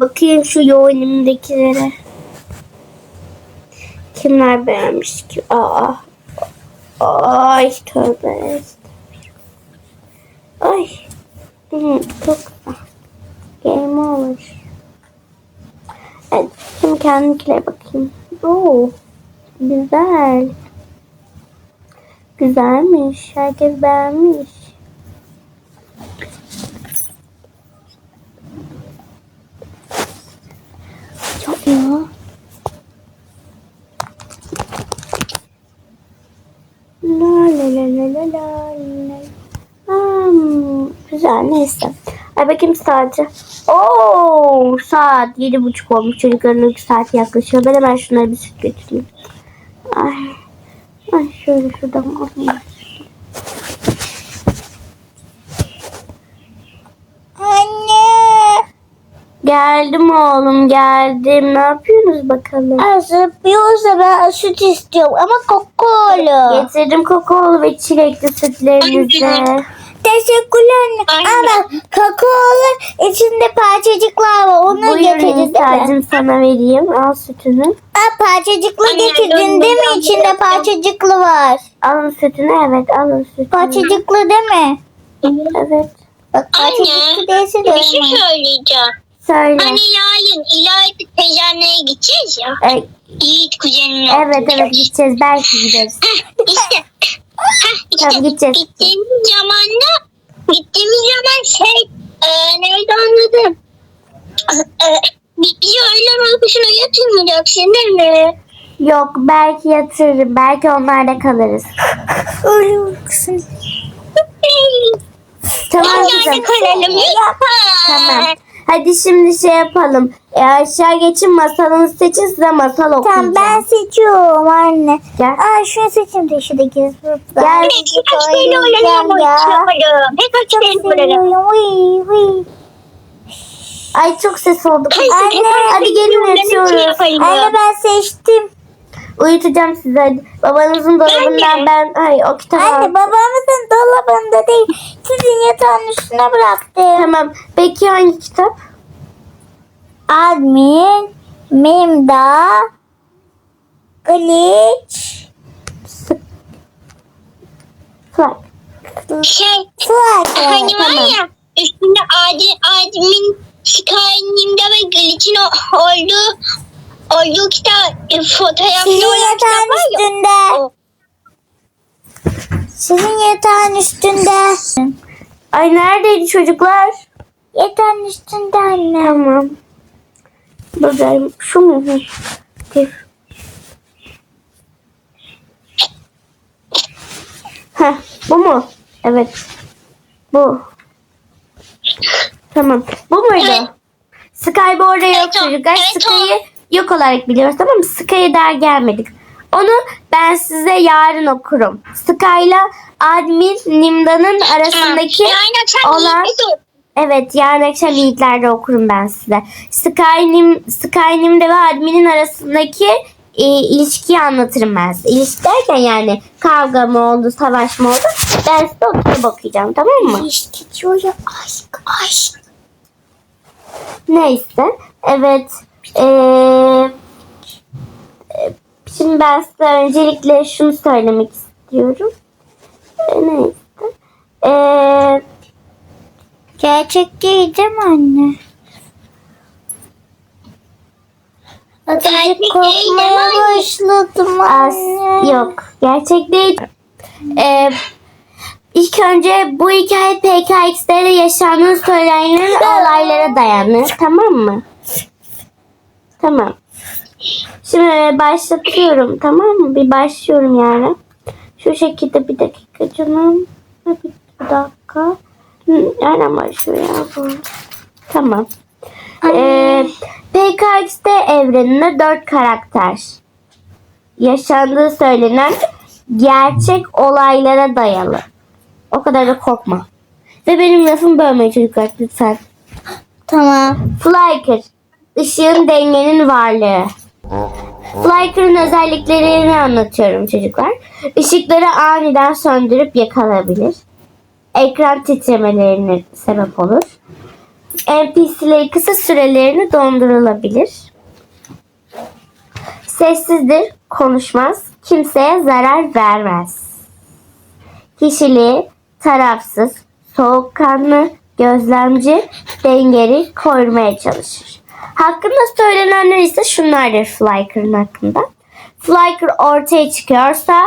bakayım şu yoğunumdakilere. Kimler beğenmiş ki? Aa. Ay tövbe. Ay. Hı, çok. Game over. Evet, şimdi kendimkilere bakayım. Oo, güzel. Güzelmiş. Herkes beğenmiş. Çok ya. La la la la la la. Hmm, güzel neyse. Ay bakayım saati. Oo saat yedi buçuk olmuş. Çocukların uyku saati yaklaşıyor. Ben hemen şunları bir süt götüreyim. Ay. Ay şöyle şuradan alayım. Anne. Geldim oğlum geldim. Ne yapıyorsunuz bakalım? Azıplıyorsa ben süt istiyorum ama kokolu. Getirdim kakaolu ve çilekli sütlerinizi. Teşekkürler anne. Ama kakaolu içinde parçacıklar var. Onu Buyurun getirdin değil mi? İsa'cığım sana vereyim. Al sütünü. Aa, parçacıklı getirdin değil mi? İçinde parçacıklı var. Alın sütünü evet alın sütünü. Parçacıklı değil mi? Evet. Bak parçacıklı değilse de Bir şey olmaz. söyleyeceğim. Söyle. Hani yarın İlayda teyzenlere gideceğiz ya. Ay, Yiğit kuzenine. evet evet gideceğiz. Belki gideriz. İşte. İşte. Tamam, gideceğiz. Gittiğimiz zaman da gittiğimiz zaman şey e, neydi anladım. E, bizi öğlen uykusuna yatırmayacaksın değil mi? Yok belki yatırırım. Belki onlarda kalırız. Öyle uykusun. Tamam kalalım? Tamam. Hadi şimdi şey yapalım. E, aşağı geçin masalını seçin size masal okuyacağım. Tamam ben seçiyorum anne. Gel. Aa şunu seçeyim de şuradaki zıplar. Gel. Peki kaç tane oynayalım ya. yapalım. Peki kaç Çok tane oynayalım. seviyorum. Uy, uy. Ay çok ses oldu. Anne, hadi gelin yatıyoruz. Anne ben seçtim. Uyutacağım hadi. Babanızın dolabından ben... Ay o kitabı Anne babamızın dolabında değil. Sizin yatağın üstüne bıraktım. Tamam. Peki hangi kitap? Admin, Memda, Glitch, Fly. Şey Flash. hani var ya üstünde adil, admin Skyrim'de ve Glitch'in olduğu olduğu kitap e, fotoğraflı Sizin olan kitap yatağın var ya. üstünde. O. Sizin yatağın üstünde. Ay neredeydi çocuklar? Yatağın üstünde anne. Tamam. Buradayım. Şu mu? Dur. Heh, bu mu? Evet. Bu. Tamam. Bu muydu? Evet. Sky bu orada yok Evet, o. çocuklar. Evet, o. Sky'ı yok olarak biliyoruz tamam mı? Sky'ı der gelmedik. Onu ben size yarın okurum. Sky'la Admin Nimda'nın arasındaki akşam olan Evet yarın akşam Yiğitler'de okurum ben size. Skyrim, Skyrim'de ve Admin'in arasındaki e, ilişkiyi anlatırım ben size. İlişki derken yani kavga mı oldu, savaş mı oldu? Ben size o kitabı okuyacağım tamam mı? İşte diyor ya aşk aşk. Neyse. Evet. Ee, şimdi ben size öncelikle şunu söylemek istiyorum. Ee, neyse. Ee, Gerçek değil değil mi anne? Azıcık korkmaya anne? başladım anne. yok. Gerçek değil. Ee, ilk önce bu hikaye PKX'de yaşanan söylenen olaylara dayanır. Tamam mı? Tamam. Şimdi başlatıyorum. Tamam mı? Bir başlıyorum yani. Şu şekilde bir dakika canım. Bir, dakika. Hı, Nereden başlıyor ya bu? Tamam. Ee, PKX'de evreninde dört karakter yaşandığı söylenen gerçek olaylara dayalı. O kadar da korkma. Ve benim lafımı bölmeyin çocuklar lütfen. Tamam. Flyker, ışığın dengenin varlığı. Flyker'ın özelliklerini anlatıyorum çocuklar. Işıkları aniden söndürüp yakalabilir. Ekran titremelerine sebep olur. NPC'leri kısa sürelerini dondurulabilir. Sessizdir, konuşmaz, kimseye zarar vermez. Kişiliği tarafsız, soğukkanlı, gözlemci, dengeli korumaya çalışır. Hakkında söylenenler ise şunlardır Flyker'ın hakkında. Flyker ortaya çıkıyorsa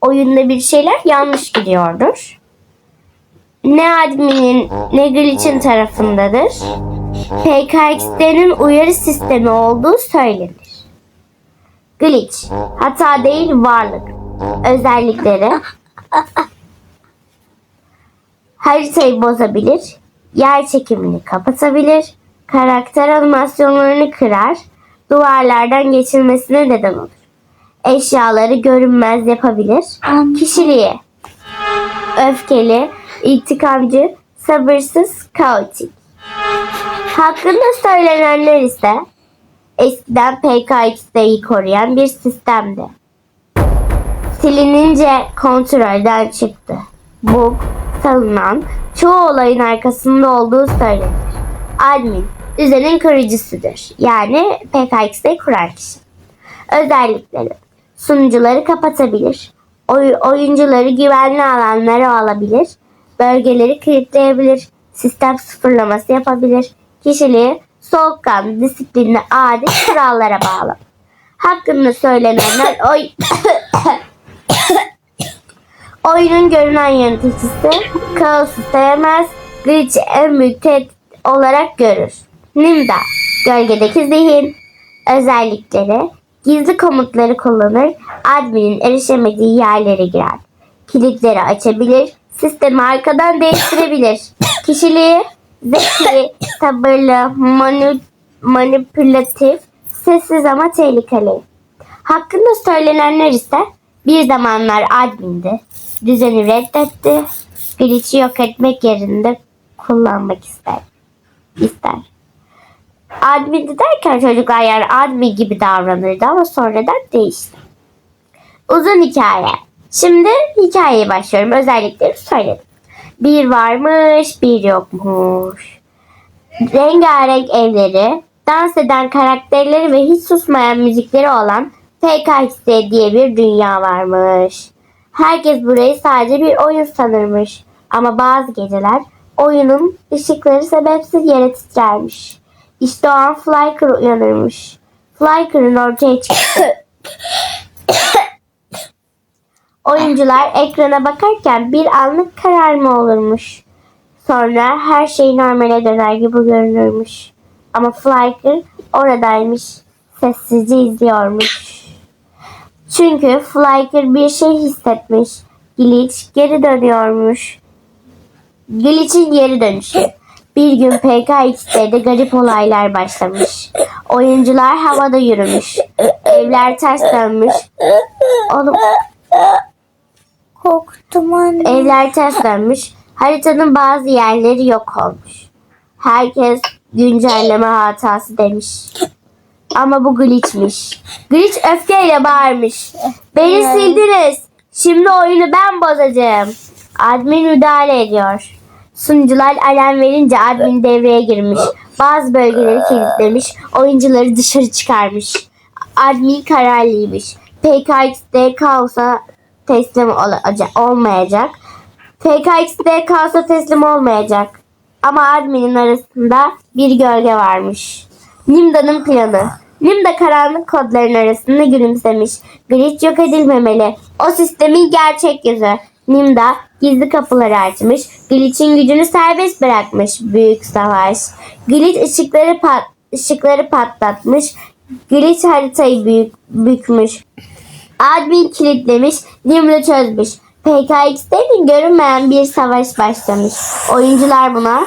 oyunda bir şeyler yanlış gidiyordur. Ne adminin ne glitch'in tarafındadır. PKX'lerin uyarı sistemi olduğu söylenir. Glitch, hata değil varlık. Özellikleri haritayı bozabilir, yer çekimini kapatabilir, karakter animasyonlarını kırar, duvarlardan geçilmesine neden olur. Eşyaları görünmez yapabilir, kişiliği öfkeli, intikamcı, sabırsız, kaotik. Hakkında söylenenler ise eskiden PKX'yi koruyan bir sistemdi. Silinince kontrolden çıktı. Bug, salınan, çoğu olayın arkasında olduğu söylenir. Admin, düzenin kurucusudur. Yani PKX'yi kuran kişi. Özellikleri, sunucuları kapatabilir, oy- oyuncuları güvenli alanlara alabilir, bölgeleri kilitleyebilir, sistem sıfırlaması yapabilir, kişiliği soğukkanlı, disiplinli, adil kurallara bağlı. Hakkında söylenenler oy Oyunun görünen yöneticisi kaosu sevmez, Glitch'i en büyük tehdit olarak görür. Nimda, gölgedeki zihin, özellikleri, gizli komutları kullanır, adminin erişemediği yerlere girer. Kilitleri açabilir, sistemi arkadan değiştirebilir. Kişiliği, zeki, sabırlı, manu- manipülatif, sessiz ama tehlikeli. Hakkında söylenenler ise bir zamanlar admindi. Düzeni reddetti. Glitch'i yok etmek yerinde kullanmak ister. İster. Admindi derken çocuklar yani admin gibi davranırdı ama sonradan değişti. Uzun hikaye. Şimdi hikayeye başlıyorum. Özellikleri söyledim. Bir varmış, bir yokmuş. Rengarenk evleri, dans eden karakterleri ve hiç susmayan müzikleri olan PKXD diye bir dünya varmış. Herkes burayı sadece bir oyun sanırmış. Ama bazı geceler oyunun ışıkları sebepsiz yere titrermiş. İşte o an Flyker uyanırmış. Flyker'ın ortaya çıktı. Oyuncular ekrana bakarken bir anlık kararma olurmuş. Sonra her şey normale döner gibi görünürmüş. Ama Flyker oradaymış. Sessizce izliyormuş. Çünkü Flyker bir şey hissetmiş. Glitch geri dönüyormuş. Glitch'in geri dönüşü. Bir gün PKX'de garip olaylar başlamış. Oyuncular havada yürümüş. Evler ters dönmüş. Oğlum Korktum anne. Evler ters dönmüş. Haritanın bazı yerleri yok olmuş. Herkes güncelleme hatası demiş. Ama bu glitchmiş. Glitch öfkeyle bağırmış. Beni sildiniz. Şimdi oyunu ben bozacağım. Admin müdahale ediyor. Sunucular alarm verince admin devreye girmiş. Bazı bölgeleri kilitlemiş. Oyuncuları dışarı çıkarmış. Admin kararlıymış. PKX'de kaosa teslim olacak, olmayacak. PKX'de kaosa teslim olmayacak. Ama adminin arasında bir gölge varmış. Nimda'nın planı. Nimda karanlık kodların arasında gülümsemiş. Glitch yok edilmemeli. O sistemin gerçek yüzü. Nimda gizli kapıları açmış. Glitch'in gücünü serbest bırakmış. Büyük savaş. Glitch ışıkları, pat ışıkları patlatmış. Glitch haritayı büyük, bükmüş. Admin kilitlemiş, Nimr'ı çözmüş. PKX'lerin görünmeyen bir savaş başlamış. Oyuncular buna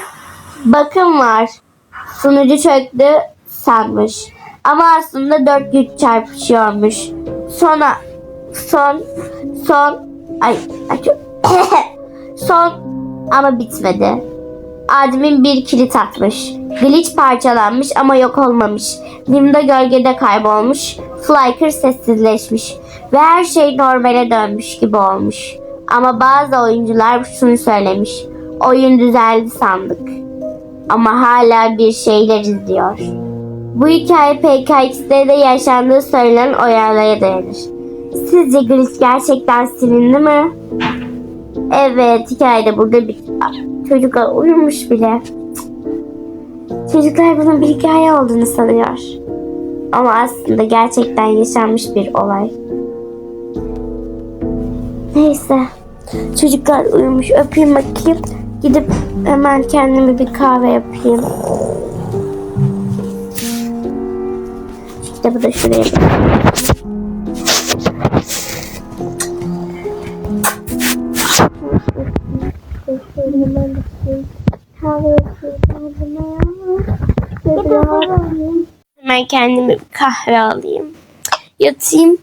bakım var. Sunucu çöktü sanmış. Ama aslında dört güç çarpışıyormuş. Sonra son son ay, ay son ama bitmedi. Admin bir kilit atmış. Glitch parçalanmış ama yok olmamış. Nimda gölgede kaybolmuş. Flyker sessizleşmiş. Ve her şey normale dönmüş gibi olmuş. Ama bazı oyuncular şunu söylemiş. Oyun düzeldi sandık. ama hala bir şeyler izliyor. Bu hikaye PKX'de de yaşandığı söylenen olaylara dayanır. Sizce Gris gerçekten silindi mi? Evet, hikayede burada bir çocuklar uyumuş bile. Çocuklar bunun bir hikaye olduğunu sanıyor. Ama aslında gerçekten yaşanmış bir olay. Neyse. Çocuklar uyumuş. Öpeyim bakayım. Gidip hemen kendime bir kahve yapayım. Şu kitabı da şuraya bırakayım. Kahve yapayım. Hemen kendime bir kahve alayım. Yatayım.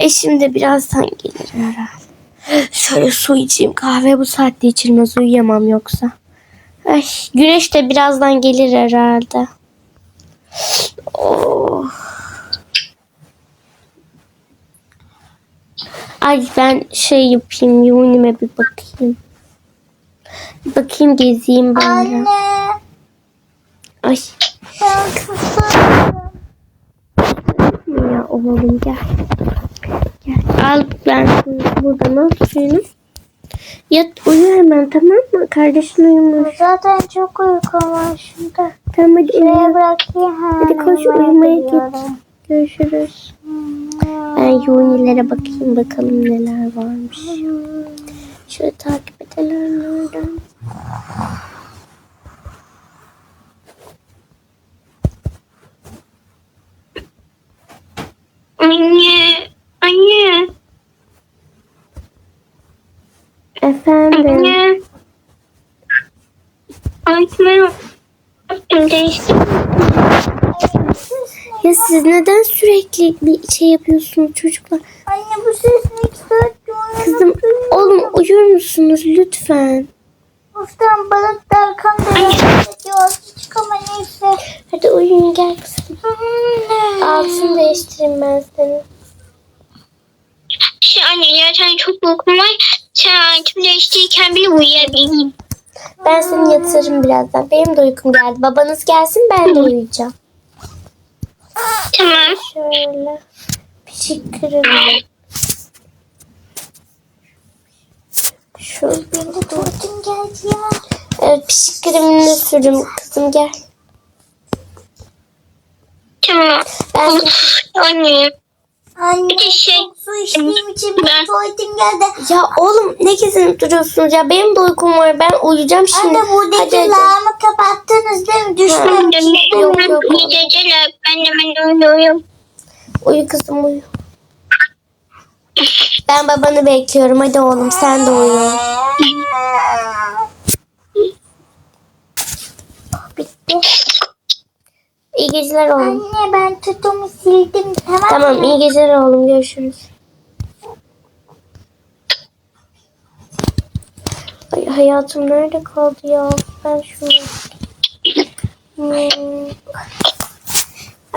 Eşim de birazdan gelir herhalde. Şöyle su içeyim. Kahve bu saatte içilmez. Uyuyamam yoksa. Ay, güneş de birazdan gelir herhalde. Oh. Ay ben şey yapayım. Yunime bir bakayım. Bakayım gezeyim ben de. Anne. Ay Ben susadım. ya oğlum gel. Gel. Al ben buradan al suyunu. Yat uyu hemen tamam mı? Kardeşin uyumuş. Zaten çok uykum var şimdi. Tamam hadi Şuraya uyu. bırakayım. ha, Hadi koş uyumaya git. Görüşürüz. Ben yoğunilere bakayım bakalım neler varmış. Şöyle takip nereden. Anne. Anne. Efendim. Anne. Öğretmenim. Değiştim. Ya siz neden sürekli bir şey yapıyorsunuz çocuklar? Anne bu ses ne istiyor? Kızım oğlum uyur musunuz lütfen? Uftan balık da arkamda ediyor. Küçük ama neyse. Hadi uyuyun gel kızım. Altını değiştireyim ben seni. Şey anne zaten çok uykum var. Sen altımı değiştirirken bile uyuyabileyim. Ben seni yatırırım birazdan. Benim de uykum geldi. Babanız gelsin ben de uyuyacağım. Tamam. Şöyle. Pişik kırmızı. Şöyle. Benim de tuvaletim geldi ya. Evet pişik kremini sürüm kızım gel. Tamam. Ben Of, anne. Anne Bir de şey- su içtiğim için Ben- tuvaletim geldi. Ya oğlum ne gezinip duruyorsunuz ya? Benim de uykum var. Ben uyuyacağım şimdi. Anne buradaki lağımı kapattınız değil mi? Düşmemiş. Yok, yok, yok. İyi geceler. Ben de ben uyuyorum. Uyu kızım uyu. Ben babanı bekliyorum. Hadi oğlum sen de uyu. Bitti. İyi geceler oğlum. Anne ben tutumu sildim. Tamam, Tamam mı? iyi geceler oğlum. Görüşürüz. Ay hayatım nerede kaldı ya? Ben şunu... Hmm.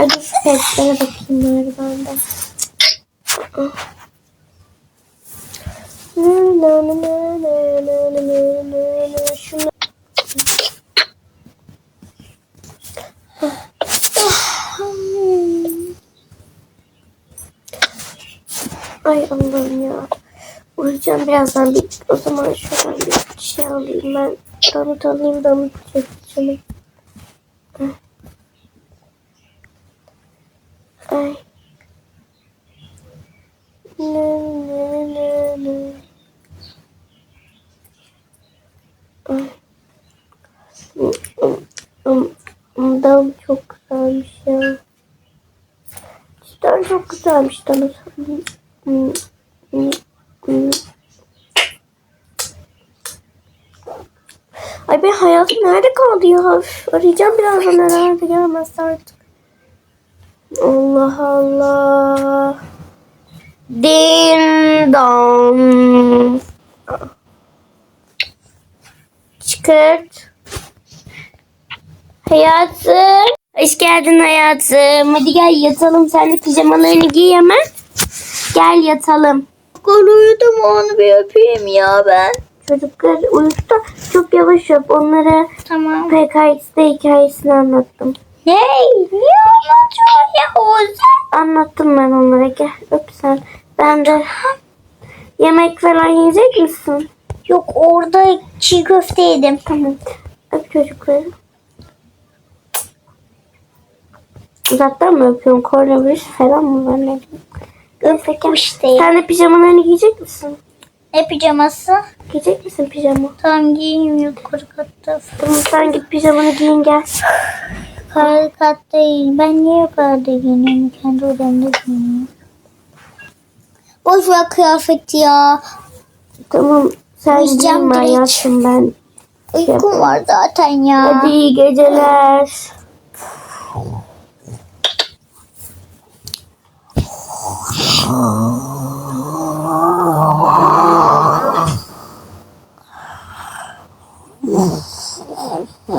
Dur şu petlere bakayım nerede bende. Şunu... Ay Allah'ım ya. Uyuyacağım birazdan bir o zaman şuradan bir şey alayım ben. Damıt alayım damıt çekeceğim. Ay. Ay. Ne ne ne ne. Dam çok güzelmiş ya. Cidden çok güzelmiş damıt. Ay ben hayatım nerede kaldı ya? Arayacağım birazdan herhalde gelmez artık. Allah Allah. Din dong. Çıkart. Hayatım. Hoş geldin hayatım. Hadi gel yatalım. Sen de pijamalarını giy hemen. Gel yatalım. Uyudum onu bir öpeyim ya ben. çocuklar uyudu çok yavaş yap. Onlara Tamam. PKX'de hikayesini anlattım. Hey, niye anlatıyorsun ya Oğuzhan? Anlattım ben onlara. Gel öp sen. Ben de yemek falan yiyecek misin? Yok orada çiğ köfte yedim. Tamam. Öp çocukları. Uzaktan mı öpüyorsun? Koronavirüs falan mı var ne bileyim. Gel. İşte. Sen de pijamalarını giyecek misin? Ne pijaması? Giyecek misin pijama? Tam giyeyim yukarı katta. Tamam sen git pijamanı giyin gel. Yukarı katta değil. Ben niye yukarıda giyiniyorum? Kendi odamda giyiniyorum. Boş ver kıyafeti ya. Tamam sen Uyuyacağım giyinme direkt. ben. Uykum var zaten ya. Hadi iyi geceler. Oh.